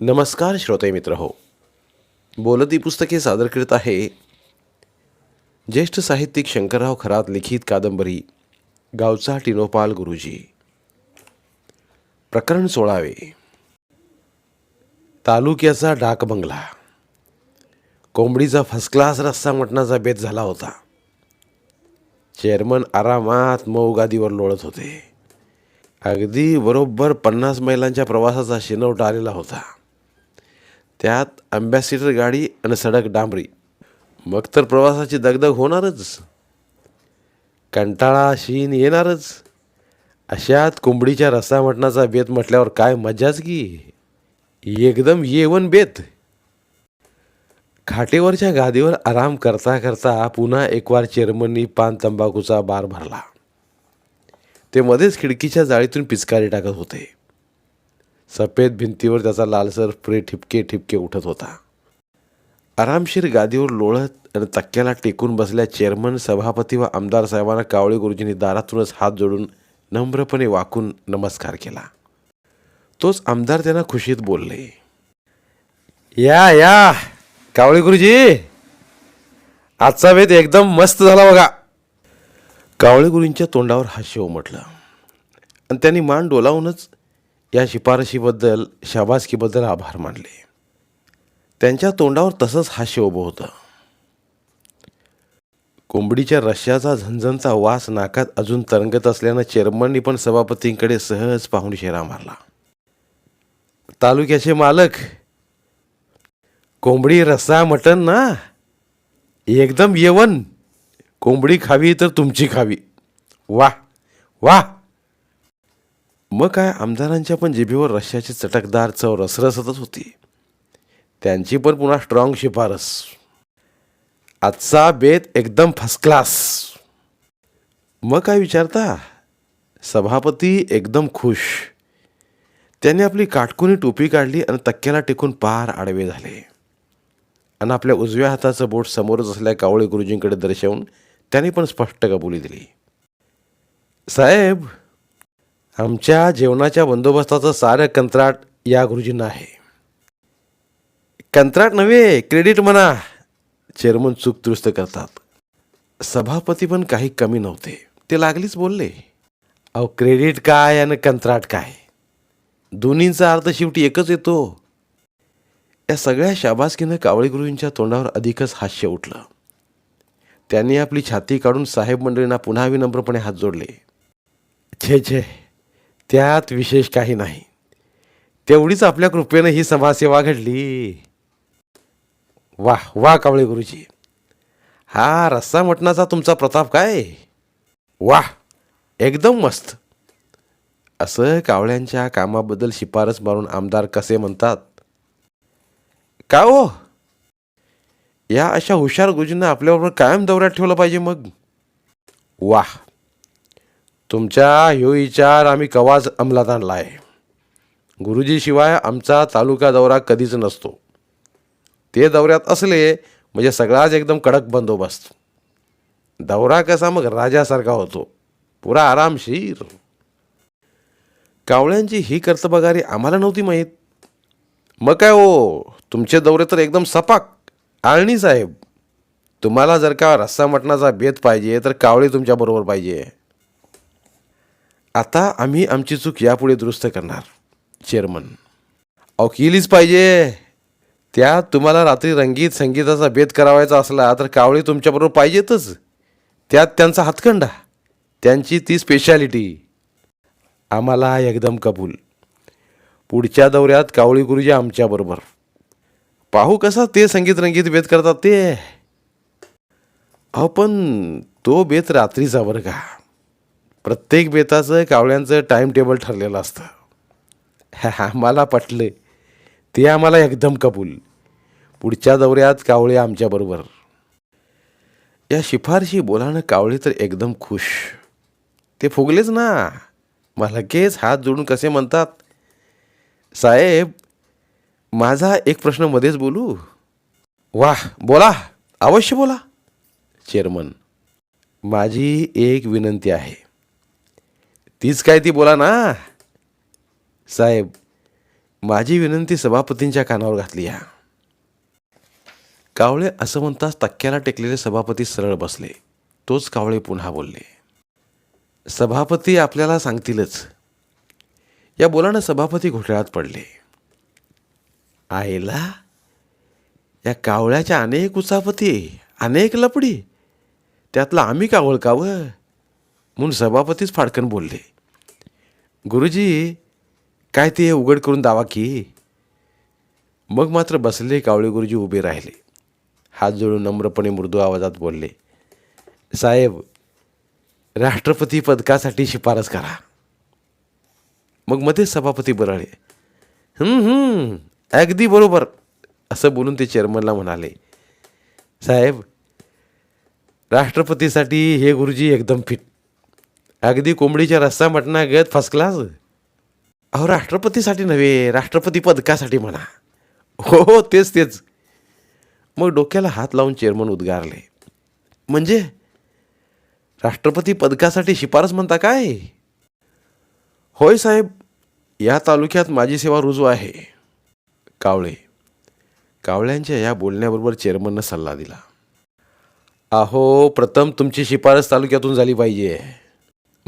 नमस्कार श्रोते मित्र हो. बोलती पुस्तके सादर करीत आहे ज्येष्ठ साहित्यिक शंकरराव खरात लिखित कादंबरी गावचा टिनोपाल गुरुजी. प्रकरण सोळावे. तालुक्याचा डाक बंगला. कोंबडीचा फर्स्ट क्लास रस्ता मटणाचा बेत झाला होता. चेअरमन आरामात मऊ गादीवर लोळत होते. अगदी बरोबर पन्नास मैलांच्या प्रवासाचा शिनवटा आलेला होता. त्यात अँबॅसिडर गाडी आणि सडक डांबरी. मग तर प्रवासाची दगदग होणारच. कंटाळा शीन येणारच. अशात कोंबडीच्या रस्सा मटणाचा बेत म्हटल्यावर काय मजाच की? एकदम येवन बेत. खाटेवरच्या गादीवर आराम करता करता पुन्हा एकवार चेअरमननी पान तंबाखूचा बार भरला. ते मध्येच खिडकीच्या जाळीतून पिचकारी टाकत होते. सफेद भिंतीवर त्याचा लालसर स्प्रे ठिपके ठिपके उठत होता. आरामशीर गादीवर लोळत आणि तक्क्याला टेकून बसल्या चेअरमन सभापती व आमदार साहेबांना कावळे गुरुजींनी दारातूनच हात जोडून नम्रपणे वाकून नमस्कार केला. तोच आमदार त्यांना खुशीत बोलले. या या कावळे गुरुजी! आजचा वेद एकदम मस्त झाला बघा. कावळे गुरुंच्या तोंडावर हास्य उमटलं. आणि त्यांनी मान डोलावूनच या शिफारशीबद्दल शाबासकीबद्दल आभार मानले. त्यांच्या तोंडावर तसंच हास्य उभं होतं. कोंबडीच्या रश्याचा झणझणचा वास नाकात अजून तरंगत असल्यानं चेअरमननी पण सभापतींकडे सहज पाहून शेरा मारला. तालुक्याचे मालक कोंबडी रस्सा मटन ना? एकदम येवन. कोंबडी खावी तर तुमची खावी. वा वा मग काय आमदारांच्या पण जिभेवर रश्याची चटकदार चव रसरसतच होती. त्यांची पण पुन्हा स्ट्रॉंग शिफारस. आजचा बेत एकदम फर्स्ट क्लास मग काय विचारता? सभापती एकदम खुश. त्याने आपली काटकुनी टोपी काढली आणि तक्क्याला टेकून पार आडवे झाले. आणि आपल्या उजव्या हाताचं बोट समोरच असल्या कावळे गुरुजींकडे दर्शवून त्यांनी पण स्पष्ट कबुली दिली. साहेब आमच्या जेवणाच्या बंदोबस्ताचं सारं कंत्राट या गुरुजींना आहे. कंत्राट नव्हे क्रेडिट म्हणा. चेअरमन चूक दुरुस्त करतात. सभापती पण काही कमी नव्हते. ते लागलीच बोलले. अहो क्रेडिट काय आणि कंत्राट काय? दोन्हींचा अर्थ शेवटी एकच येतो. या सगळ्या शाबासकीनं कावळे गुरुजींच्या तोंडावर अधिकच हास्य उठलं. त्यांनी आपली छाती काढून साहेब मंडळींना पुन्हा विनम्रपणे हात जोडले. छे छे. त्यात विशेष काही नाही. तेवढीच आपल्या कृपेनं ही समाजसेवा घडली. वा वा कावळे गुरुजी. हा रस्सा मटणाचा तुमचा प्रताप काय? वा एकदम मस्त. असं कावळ्यांच्या कामाबद्दल शिफारस मारून आमदार कसे म्हणतात? का हो? या अशा हुशार गुरुजींना आपल्याबरोबर कायम दौऱ्यात ठेवलं पाहिजे मग. वाह तुमच्या ह्यो विचार आम्ही कवाच अंमलात आणला आहे गुरुजीशिवाय आमचा तालुका दौरा कधीच नसतो. ते दौऱ्यात असले म्हणजे सगळाच एकदम कडक बंदोबस्त. दौरा कसा मग राजासारखा होतो. पुरा आरामशीर. कावळ्यांची ही कर्तबगारी आम्हाला नव्हती माहीत. मग काय हो तुमचे दौरे तर एकदम सपाक. आळणी साहेब तुम्हाला जर का रस्सा मटणाचा बेत पाहिजे तर कावळी तुमच्याबरोबर पाहिजे. आता आम्ही आमची चूक यापुढे दुरुस्त करणार चेअरमन अहो केलीच पाहिजे. त्यात तुम्हाला रात्री रंगीत संगीताचा बेत करावायचा असला तर कावळी तुमच्याबरोबर पाहिजेतच. त्यात त्यांचा हातखंडा त्यांची ती स्पेशालिटी आम्हाला एकदम कबूल. पुढच्या दौऱ्यात कावळी गुरुजी आमच्याबरोबर. पाहू कसा ते संगीत रंगीत भेद करतात ते. अहो पण तो बेत रात्रीचा बरं का प्रत्येक बेताचं कावळ्यांचं टाईम टेबल ठरलेलं असतं. आम्हाला पटलं. ते आम्हाला एकदम कबूल. पुढच्या दौऱ्यात कावळे आमच्याबरोबर या शिफारशी बोलानं कावळे तर एकदम खुश. ते फुगलेच ना. मला लगेच हात जोडून कसे म्हणतात? साहेब माझा एक प्रश्न मध्येच बोलू? वाह बोला. अवश्य बोला. चेअरमन माझी एक विनंती आहे. तीच काय ती बोला ना. साहेब माझी विनंती सभापतींच्या कानावर घातली या. कावळे असं म्हणताच तक्क्याला टेकलेले सभापती सरळ बसले. तोच कावळे पुन्हा बोलले. सभापती आपल्याला सांगतीलच. या बोलानं सभापती घोटाळ्यात पडले. आईला या कावळ्याच्या अनेक उचापती अनेक लपडी त्यातला आम्ही कावळ कावं म्हणून सभापतीच फाडकन बोलले. गुरुजी काय ते उघड करून दावा की? मग मात्र बसले कावळे गुरुजी उभे राहिले. हात जोडून नम्रपणे मृदू आवाजात बोलले साहेब राष्ट्रपती पदकासाठी शिफारस करा. मग मध्येच सभापती बरळले अगदी बरोबर असं बोलून ते चेअरमनला म्हणाले साहेब राष्ट्रपतीसाठी हे गुरुजी एकदम फिट अगदी कोंबडीच्या रस्सा मटणागत फर्स्ट क्लास अहो राष्ट्रपतीसाठी नव्हे राष्ट्रपती पदकासाठी म्हणा. हो हो तेच तेच. मग डोक्याला हात लावून चेअरमन उद्गारले. म्हणजे? राष्ट्रपती पदकासाठी शिफारस म्हणता काय? होय साहेब या तालुक्यात माझी सेवा रुजू आहे. कावळे. कावळ्यांच्या या बोलण्याबरोबर चेअरमननं सल्ला दिला. अहो प्रथम तुमची शिफारस तालुक्यातून झाली पाहिजे.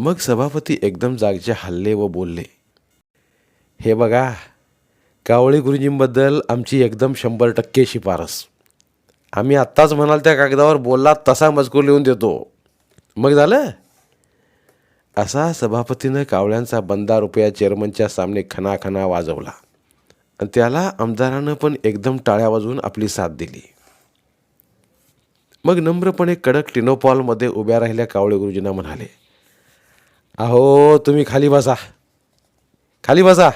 मग सभापती एकदम जागचे हल्ले व बोलले हे बघा कावळे गुरुजींबद्दल आमची एकदम शंभर टक्के शिफारस. आम्ही आत्ताच म्हणाल त्या कागदावर बोलला तसा मजकूर लिहून देतो. मग झालं? असा सभापतीनं कावळ्यांचा बंदा रुपया चेअरमनच्या सामने खनाखना वाजवला आणि त्याला आमदारानं पण एकदम टाळ्या वाजवून आपली साथ दिली. मग नम्रपणे कडक टिनोपॉलमध्ये उभ्या राहिल्या कावळे गुरुजींना म्हणाले अहो तुम्ही खाली बसा. खाली बसा.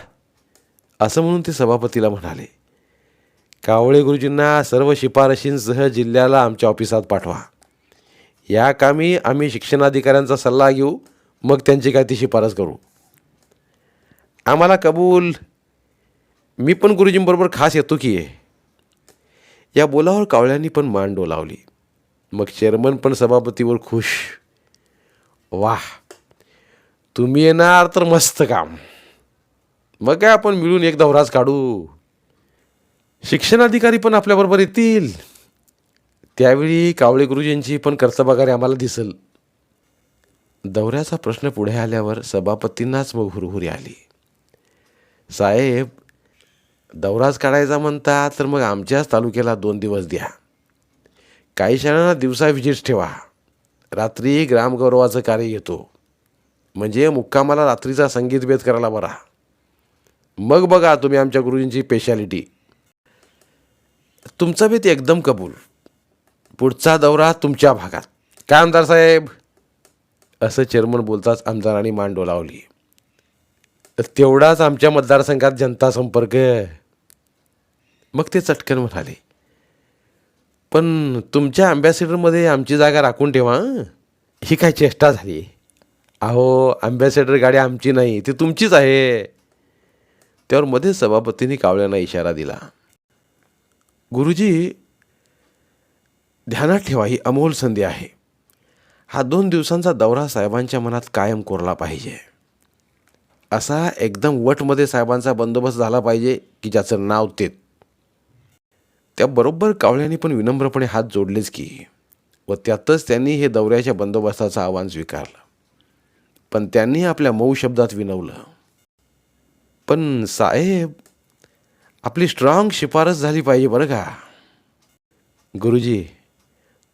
असं म्हणून ते सभापतीला म्हणाले. कावळे गुरुजींना सर्व शिफारशींसह जिल्ह्याला आमच्या ऑफिसात पाठवा. या कामी आम्ही शिक्षणाधिकाऱ्यांचा सल्ला घेऊ मग त्यांची काय ती शिफारस करू. आम्हाला कबूल. मी पण गुरुजींबरोबर खास येतो की या. बोलावर कावळ्यांनी पण मान डोलावली. मग चेअरमन पण सभापतीवर खुश. वाह! तुम्ही येणार तर मस्त काम. मग काय आपण मिळून एक दौराच काढू? शिक्षणाधिकारी पण आपल्याबरोबर येतील. त्यावेळी कावळे गुरुजींची पण कर्तबगारी आम्हाला दिसल. दौऱ्याचा प्रश्न पुढे आल्यावर सभापतींनाच मग हुरहुरी आली. साहेब दौराच काढायचा म्हणता तर मग आमच्याच तालुक्याला दोन दिवस द्या. काही शाळांना दिवसा व्हिजिट ठेवा. रात्री ग्रामगौरवाचं कार्य येतो. म्हणजे मुक्कामाला रात्रीचा संगीत भेद करायला बरा. मग बघा तुम्ही आमच्या गुरुजींची स्पेशालिटी तुमचा भेद एकदम कबूल. पुढचा दौरा तुमच्या भागात. काय आमदार साहेब? असं चेअरमन बोलताच आमदारांनी मान डोलावली. तेवढाच आमच्या मतदारसंघात जनता संपर्क. मग ते चटकन म्हणाले. पण तुमच्या अँबॅसेडरमध्ये आमची जागा राखून ठेवा ही काय चेष्टा झाली? अहो अँबॅसेडर गाडी आमची नाही ती तुमचीच आहे. त्यावर मध्ये सभापतींनी कावळ्यांना इशारा दिला. गुरुजी ध्यानात ठेवा ही अमोल संधी आहे. हा दोन दिवसांचा दौरा साहेबांच्या मनात कायम कोरला पाहिजे. असा एकदम वटमध्ये साहेबांचा बंदोबस्त झाला पाहिजे की ज्याचं नाव ते त्याबरोबर कावळ्यांनी पण विनम्रपणे हात जोडलेच की व त्यातच त्यांनी हे दौऱ्याच्या बंदोबस्ताचं आव्हान स्वीकारलं. पण त्यांनी आपल्या मऊ शब्दात विनवलं. पण साहेब आपली स्ट्रॉंग शिफारस झाली पाहिजे बरं का? गुरुजी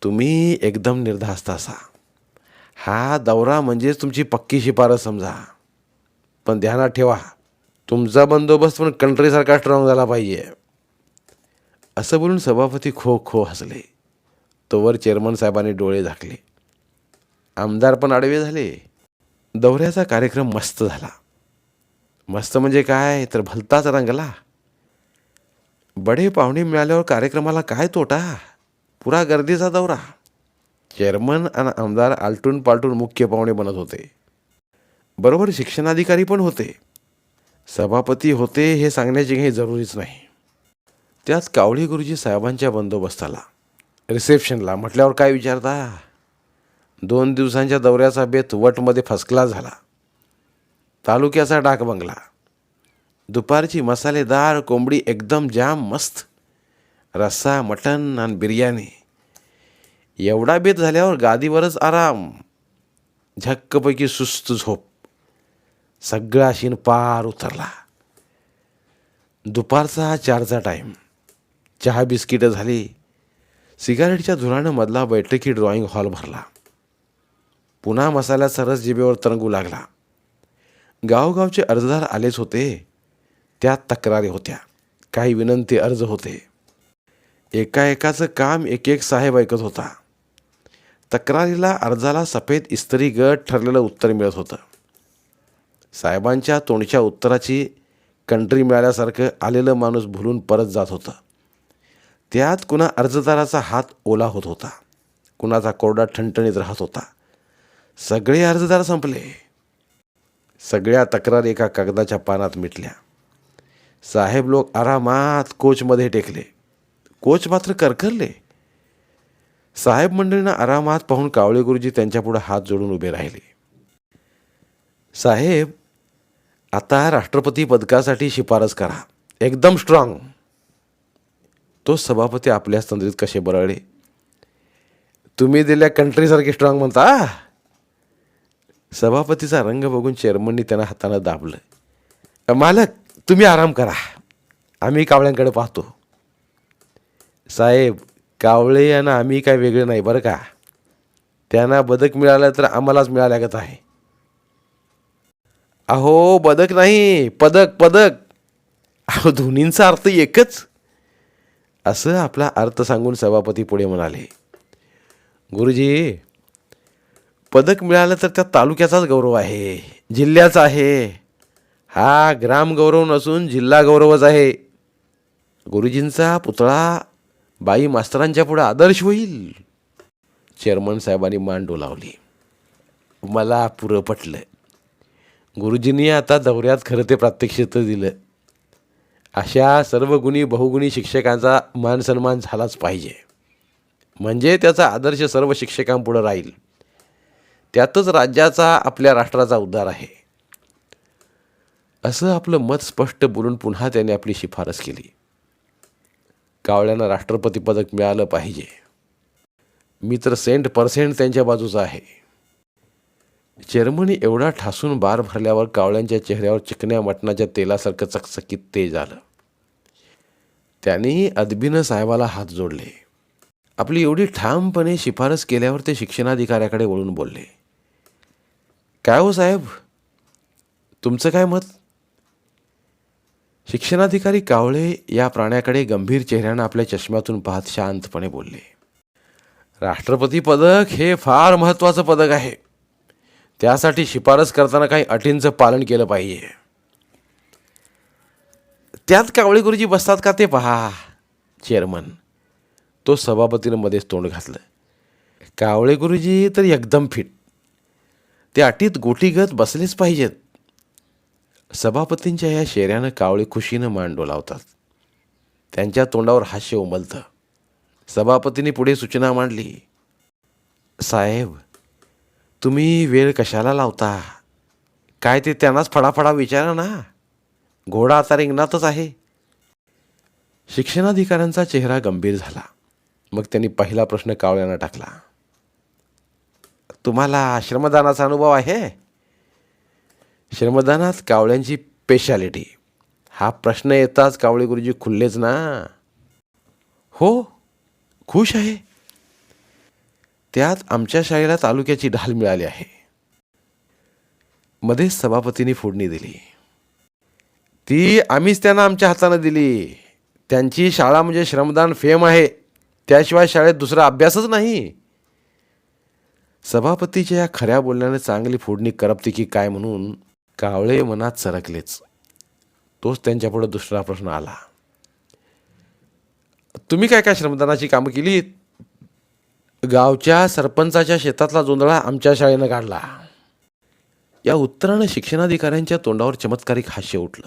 तुम्ही एकदम निर्धास्त असा. हा दौरा म्हणजेच तुमची पक्की शिफारस समजा. पण ध्यानात ठेवा तुमचा बंदोबस्त पण कंट्रीसारखा स्ट्रॉंग झाला पाहिजे. असं बोलून सभापती खो खो हसले. तोवर चेअरमन साहेबांनी डोळे झाकले. आमदार पण आडवे झाले. दौऱ्याचा कार्यक्रम मस्त झाला. मस्त म्हणजे काय? तर भलताच रंगला. बडे पाहुणे मिळाल्यावर कार्यक्रमाला काय तोटा? पुरा गर्दीचा दौरा. चेअरमन आणि आमदार आलटून पालटून मुख्य पाहुणे बनत होते. बरोबर शिक्षणाधिकारी पण होते. सभापती होते हे सांगण्याची काही जरुरीच नाही. त्याच कावळी गुरुजी साहेबांच्या बंदोबस्ताला रिसेप्शनला म्हटल्यावर काय विचारता? दोन दिवसांच्या दौऱ्याचा बेत वटमध्ये फसकला झाला. तालुक्याचा डाक बंगला. दुपारची मसालेदार कोंबडी एकदम जाम मस्त. रस्सा मटण आणि बिर्याणी. एवढा बेत झाल्यावर गादीवरच आराम. झक्कपैकी सुस्त झोप. सगळा शीन पार उतरला. दुपारचा चारचा टाईम. चहा बिस्किटं झाली. सिगारेटच्या धुरानं मधला बैठकी ड्रॉइंग हॉल भरला. पुन्हा मसाल्याचा रस जिभेवर तरंगू लागला. गावगावचे अर्जदार आलेच होते. त्यात तक्रारी होत्या. काही विनंती अर्ज होते. एका एकाचं काम एक एक साहेब ऐकत होता. तक्रारीला अर्जाला सफेद इस्त्री गट ठरलेलं उत्तर मिळत होतं. साहेबांच्या तोंडच्या उत्तराची कंट्री मिळाल्यासारखं आलेलं माणूस भुलून परत जात होतं. त्यात कुणा अर्जदाराचा हात ओला होत होता. कुणाचा कोरडा ठणठणीत राहत होता. सगळे अर्जदार संपले. सगळ्या तक्रार एका कागदाच्या पानात मिटल्या. साहेब लोक आरामात कोचमध्ये टेकले. कोच मात्र करकरले साहेब मंडळींना आरामात पाहून कावळे गुरुजी त्यांच्यापुढे हात जोडून उभे राहिले. साहेब आता राष्ट्रपती पदकासाठी शिफारस करा. एकदम स्ट्रॉंग तो सभापती आपल्या तंद्रीत कसे बरळले? तुम्ही दिल्या कंट्रीसारखे स्ट्रॉंग म्हणता? सभापतीचा रंग बघून चेअरमननी त्यांना हातानं दाबलं. मालक तुम्ही आराम करा. आम्ही कावळ्यांकडे पाहतो. साहेब कावळे आणि आम्ही काय वेगळे नाही बरं का? त्यांना बदक मिळालं तर आम्हालाच मिळाल्यागत आहे. अहो बदक नाही पदक पदक. अहो दोन्हींचा अर्थ एकच. असं आपला अर्थ सांगून सभापती पुढे म्हणाले. गुरुजी पदक मिळालं तर त्या तालुक्याचाच गौरव आहे जिल्ह्याचा आहे. हा ग्राम गौरव नसून जिल्हा गौरवच आहे. गुरुजींचा पुतळा बाई मास्तरांच्या पुढे आदर्श होईल. चेअरमन साहेबांनी मान डोलावली. मला पुरं पटलं. गुरुजींनी आता दौऱ्यात खरं ते प्रात्यक्षिक दिलं. अशा सर्व गुणी बहुगुणी शिक्षकांचा मान सन्मान झालाच पाहिजे. म्हणजे त्याचा आदर्श सर्व शिक्षकांपुढं राहील. त्यातच राज्याचा आपल्या राष्ट्राचा उद्धार आहे. असं आपलं मत स्पष्ट बोलून पुन्हा त्याने आपली शिफारस केली. कावळ्यांना राष्ट्रपती पदक मिळालं पाहिजे. मी तर सेंट पर्सेंट त्यांच्या बाजूचा आहे. जर्मनी एवढा ठासून बार भरल्यावर कावळ्यांच्या चेहऱ्यावर चिकण्या मटणाच्या तेलासारखं चकचकीत तेज आलं त्यांनीही अदबीनं साहेबाला हात जोडले. आपली एवढी ठामपणे शिफारस केल्यावर ते शिक्षणाधिकाऱ्याकडे वळून बोलले. काय हो साहेब? तुमचं काय मत? शिक्षणाधिकारी कावळे या प्राण्याकडे गंभीर चेहऱ्यानं आपल्या चष्म्यातून पाहत शांतपणे बोलले. राष्ट्रपती पदक हे फार महत्त्वाचं पदक आहे. त्यासाठी शिफारस करताना काही अटींचं पालन केलं पाहिजे. त्यात कावळे गुरुजी बसतात का ते पहा चेअरमन. तो सभापतीनं मध्येच तोंड घातलं. कावळे गुरुजी तर एकदम फिट ते अटीत गोटीगत बसलेच पाहिजेत. सभापतींच्या या शेऱ्यानं कावळे खुशीनं मान डोलावतात. त्यांच्या तोंडावर हास्य उमलतं. सभापतींनी पुढे सूचना मांडली. साहेब तुम्ही वेळ कशाला लावता? काय ते त्यांनाच फडाफडा विचारा ना. घोडा आता रिंगणातच आहे. शिक्षणाधिकाऱ्यांचा चेहरा गंभीर झाला. मग त्यांनी पहिला प्रश्न कावळ्यांना टाकला. तुम्हाला श्रमदानाचा अनुभव आहे? श्रमदानात कावळ्यांची स्पेशालिटी हा प्रश्न येताच कावळे गुरुजी खुल्लेच ना. हो खुश आहे. त्यात आमच्या शाळेला तालुक्याची ढाल मिळाली आहे. मध्येच सभापतींनी फोडणी दिली. ती आम्हीच त्यांना आमच्या हातानं दिली. त्यांची शाळा म्हणजे श्रमदान फेम आहे. त्याशिवाय शाळेत दुसरा अभ्यासच नाही. सभापतीच्या या खऱ्या बोलण्याने चांगली फोडणी करपते की काय म्हणून कावळे मनात सरकलेच. तोच त्यांच्यापुढे दुसरा प्रश्न आला. तुम्ही काय काय श्रमदानाची कामं केली? गावच्या सरपंचाच्या शेतातला जोंधळा आमच्या शाळेनं काढला. या उत्तरानं शिक्षणाधिकाऱ्यांच्या तोंडावर चमत्कारिक हास्य उठलं.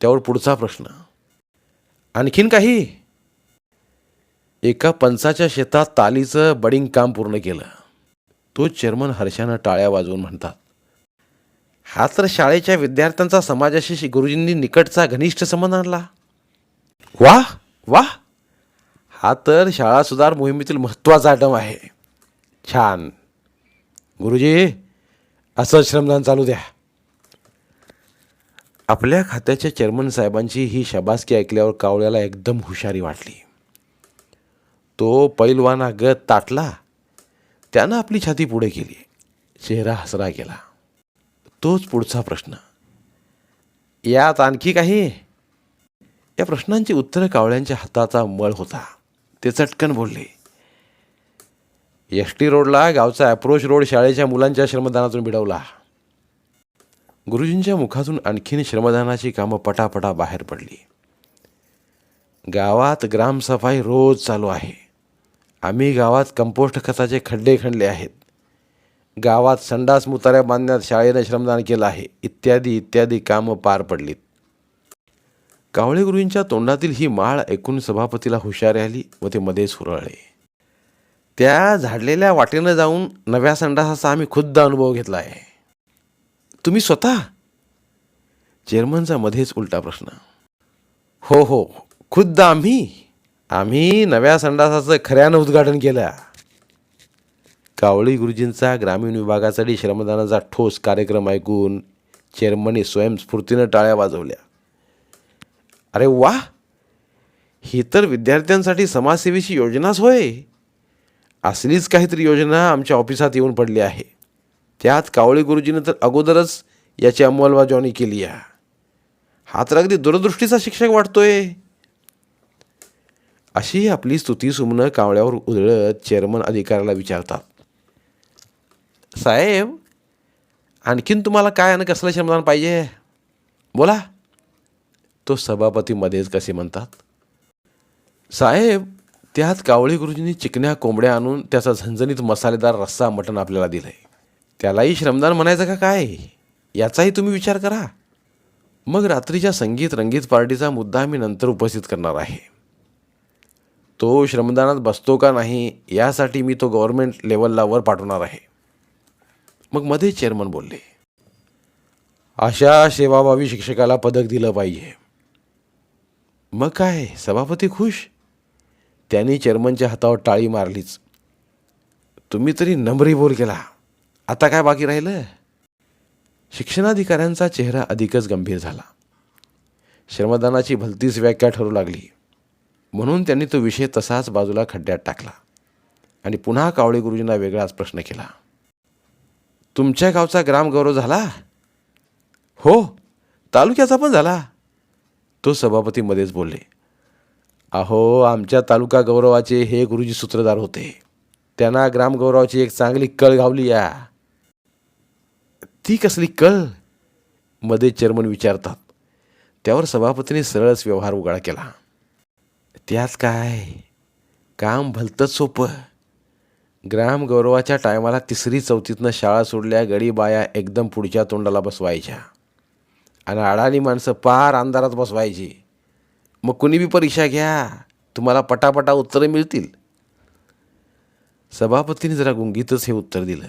त्यावर पुढचा प्रश्न. आणखीन काही? एका पंचाच्या शेतात तालीचं बडिंग काम पूर्ण केलं. तो चेअरमन हर्षानं टाळ्या वाजवून म्हणतात हा तर शाळेच्या विद्यार्थ्यांचा समाजाशी गुरुजींनी निकटचा घनिष्ठ संबंध आणला. वा वा हा तर शाळा सुधार मोहिमेतील महत्त्वाचा आयटम आहे. छान. गुरुजी असं श्रमदान चालू द्या. आपल्या खात्याच्या चेअरमन साहेबांची ही शबासकी ऐकल्यावर कावळ्याला एकदम हुशारी वाटली. तो पैलवाना गत ताटला त्यानं आपली छाती पुढे केली. चेहरा हसरा केला तोच पुढचा प्रश्न. यात आणखी काही? या प्रश्नांची उत्तरं कावळ्यांच्या हाताचा मळ होता. ते चटकन बोलले. एस टी रोडला गावचा अप्रोच रोड शाळेच्या मुलांच्या श्रमदानातून मिळवला गुरुजींच्या मुखातून आणखीन श्रमदानाची कामं पटापटा बाहेर पडली. गावात ग्रामसफाई रोज चालू आहे. आम्ही गावात कंपोस्ट खताचे खड्डे खणले आहेत. गावात संडास मुताऱ्या बांधण्यात शाळेनं श्रमदान केलं आहे. इत्यादी इत्यादी कामं पार पडलीत. कावळेगुरूंच्या तोंडातील ही माळ ऐकून सभापतीला हुशारी आली व ते मध्येच हुरळले. त्या झाडलेल्या वाटेनं जाऊन नव्या संडासाचा आम्ही खुद्द अनुभव घेतला आहे. तुम्ही स्वतः? चेअरमनचा मध्येच उलटा प्रश्न. हो हो खुद्द आम्ही? आम्ही नव्या संडासाचं खऱ्यानं उद्घाटन केलं. कावळी गुरुजींचा ग्रामीण विभागासाठी श्रमदानाचा ठोस कार्यक्रम ऐकून चेअरमनने स्वयंस्फूर्तीनं टाळ्या वाजवल्या. अरे वा! ही तर विद्यार्थ्यांसाठी समाजसेवेची योजनाच होय. असलीच काहीतरी योजना आमच्या ऑफिसात येऊन पडली आहे. त्यात कावळे गुरुजीनं तर अगोदरच याची अंमलबजावणी केली आहे. हा तर अगदी दूरदृष्टीचा शिक्षक वाटतोय. अशी आपली स्तुती सुमनं कावळ्यावर उधळत चेअरमन अधिकाऱ्याला विचारतात. साहेब आणखीन तुम्हाला काय आणि कसलं श्रमदान पाहिजे? बोला. तो सभापती मध्येच कसे म्हणतात. साहेब त्यात कावळे गुरुजींनी चिकन्या कोंबड्या आणून त्याचा झणझणीत मसालेदार रस्सा मटण आपल्याला दिलंय. त्यालाही श्रमदान म्हणायचं का काय? याचाही तुम्ही विचार करा. मग रात्रीच्या संगीत रंगीत पार्टीचा मुद्दा मी नंतर उपस्थित करणार आहे. तो श्रमदानात बसतो का नाही यासाठी मी तो गव्हर्नमेंट लेवलला वर पाठवणार आहे. मग मध्ये चेअरमन बोलले अशा सेवाभावी शिक्षकाला पदक दिलं पाहिजे. मग काय सभापती खुश? त्यांनी चेअरमनच्या हातावर टाळी मारलीच. तुम्ही तरी नम्री बोल केला. आता काय बाकी राहिलं? शिक्षणाधिकाऱ्यांचा चेहरा अधिकच गंभीर झाला. श्रमदानाची भलतीच व्याख्या ठरू लागली. म्हणून त्यांनी तो विषय तसाच बाजूला खड्ड्यात टाकला आणि पुन्हा कावळे गुरुजींना वेगळाच प्रश्न केला. तुमच्या गावचा ग्रामगौरव झाला? हो तालुक्याचा पण झाला तो सभापतीमध्येच बोलले. अहो आमच्या तालुका गौरवाचे हे गुरुजी सूत्रधार होते. त्यांना ग्रामगौरवाची एक चांगली कळ गावली या. ती कसली कळ? मध्ये चेअरमन विचारतात. त्यावर सभापतीने सरळच व्यवहार उघडा केला. त्यात काय? काम भलतंच सोपं. ग्रामगौरवाच्या टायमाला तिसरी चौथीतनं शाळा सोडल्या गडी बाया एकदम पुढच्या तोंडाला बसवायच्या. आणि अडाणी माणसं पार अंधारात बसवायची. मग कुणी बी परीक्षा घ्या तुम्हाला पटापटा उत्तरं मिळतील. सभापतीने जरा गुंगीतच हे उत्तर दिलं.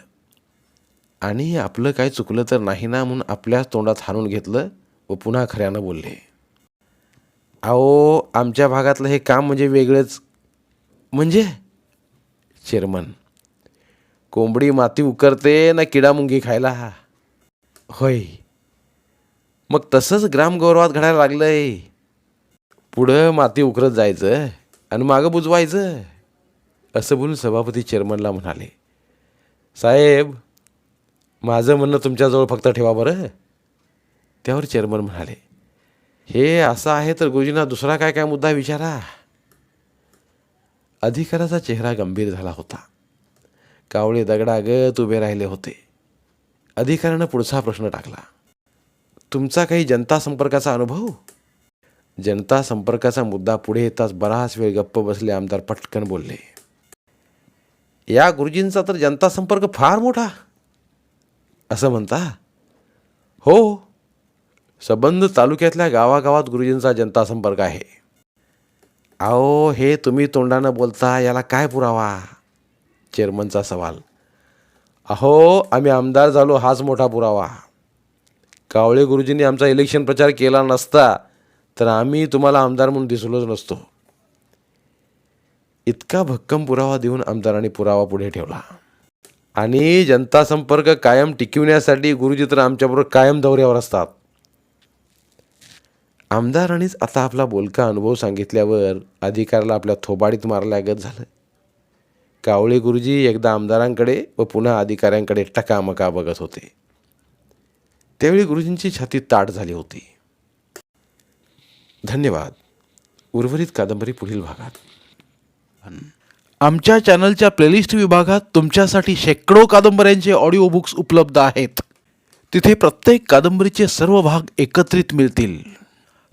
आणि आपलं काय चुकलं तर नाही ना म्हणून आपल्याच तोंडात हाणून घेतलं व पुन्हा खऱ्यानं बोलले. अहो आमच्या भागातलं हे काम म्हणजे वेगळंच. म्हणजे? चेअरमन. कोंबडी माती उकरते ना किडा मुंगी खायला. होय. मग तसंच ग्रामगौरवात घडायला लागलंय. पुढं माती उकरत जायचं आणि मागं बुजवायचं. असं बोलून सभापती चेअरमनला म्हणाले. साहेब माझं म्हणणं तुमच्याजवळ फक्त ठेवा बरं. त्यावर चेअरमन म्हणाले. हे असं आहे तर गुरुजींना दुसरा काय काय मुद्दा विचारा. अधिकाराचा चेहरा गंभीर झाला होता. कावळे दगडागत उभे राहिले होते. अधिकाऱ्यानं पुढचा प्रश्न टाकला. तुमचा काही जनता संपर्काचा अनुभव? जनता संपर्काचा मुद्दा पुढे येताच बराच वेळ गप्प बसले आमदार पटकन बोलले. या गुरुजींचा तर जनता संपर्क फार मोठा. असं म्हणता? हो. सबंध तालुक्यातल्या गावागावात गुरुजींचा जनता संपर्क आहे. अहो हे तुम्ही तोंडानं बोलता याला काय पुरावा? चेअरमनचा सवाल. अहो आम्ही आमदार झालो हाच मोठा पुरावा. कावळे गुरुजींनी आमचा इलेक्शन प्रचार केला नसता तर आम्ही तुम्हाला आमदार म्हणून दिसलोच नसतो. इतका भक्कम पुरावा देऊन आमदारांनी पुरावा पुढे ठेवला. आणि जनता संपर्क कायम टिकविण्यासाठी गुरुजी तर आमच्याबरोबर कायम दौऱ्यावर असतात. आमदारांनीच आता आपला बोलका अनुभव सांगितल्यावर अधिकाराला आपल्या थोबाडीत मारल्यागत झालं कावळे गुरुजी एकदा आमदारांकडे व पुन्हा अधिकाऱ्यांकडे टकामका बघत होते. त्यावेळी गुरुजींची छाती ताट झाली होती. धन्यवाद. उर्वरित कादंबरी पुढील भागात. आमच्या चॅनलच्या प्लेलिस्ट विभागात तुमच्यासाठी शेकडो कादंबऱ्यांचे ऑडिओ बुक्स उपलब्ध आहेत. तिथे प्रत्येक कादंबरीचे सर्व भाग एकत्रित मिळतील.